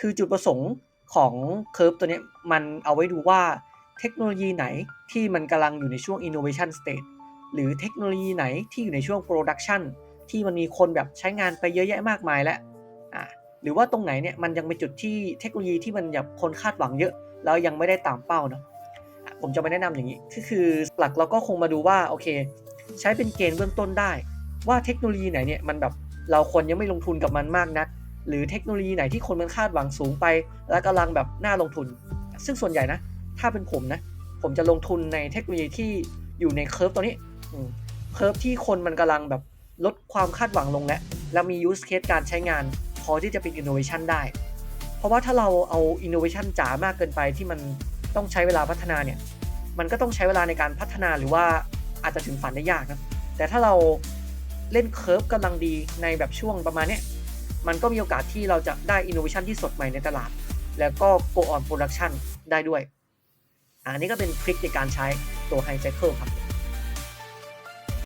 คือจุดประสงค์ของเคอร์ฟตัวนี้มันเอาไว้ดูว่าเทคโนโลยีไหนที่มันกำลังอยู่ในช่วง innovation stage หรือเทคโนโลยีไหนที่อยู่ในช่วง production ที่มันมีคนแบบใช้งานไปเยอะแยะมากมายแล้วอ่าหรือว่าตรงไหนเนี่ยมันยังเป็นจุดที่เทคโนโลยีที่มันแบบคนคาดหวังเยอะ แล้วยังไม่ได้ตามเป้าเนาะะผมจะมาแนะนำอย่างนี้ก็คือหลักเราก็คงมาดูว่าโอเค ใช้เป็นเกณฑ์เบื้องต้นได้ ว่าเทคโนโลยีไหนเนี่ยมันแบบเราควรยังไม่ลงทุนกับมันมากนัก หรือเทคโนโลยีไหนที่คนมันคาดหวังสูงไป และกำลังแบบน่าลงทุน ซึ่งส่วนใหญ่นะ ถ้าเป็นผมนะ ผมจะลงทุนในเทคโนโลยีที่อยู่ในเคอร์ฟตัวนี้เคอร์ฟที่คนมันกำลังแบบลดความคาดหวังลงแล้วแล้วมียูสเคสการใช้งาน พอที่จะเป็นอินโนเวชันได้ เพราะว่าถ้าเราเอาอินโนเวชันจ๋ามากเกินไปที่มันต้องใช้เวลาพัฒนาเนี่ย มันก็ต้องใช้เวลาในการพัฒนาหรือว่าอาจจะถึงฝันได้ยากนะ แต่ถ้าเราเล่นเคอร์ฟกำลังดีในแบบช่วงประมาณเนี้ย มันก็มีโอกาสที่เราจะได้อินโนเวชันที่สดใหม่ในตลาด แล้วก็ go on production ได้ด้วย อันนี้ก็เป็นทริคในการใช้ตัวไฮ g h Cycle ครับ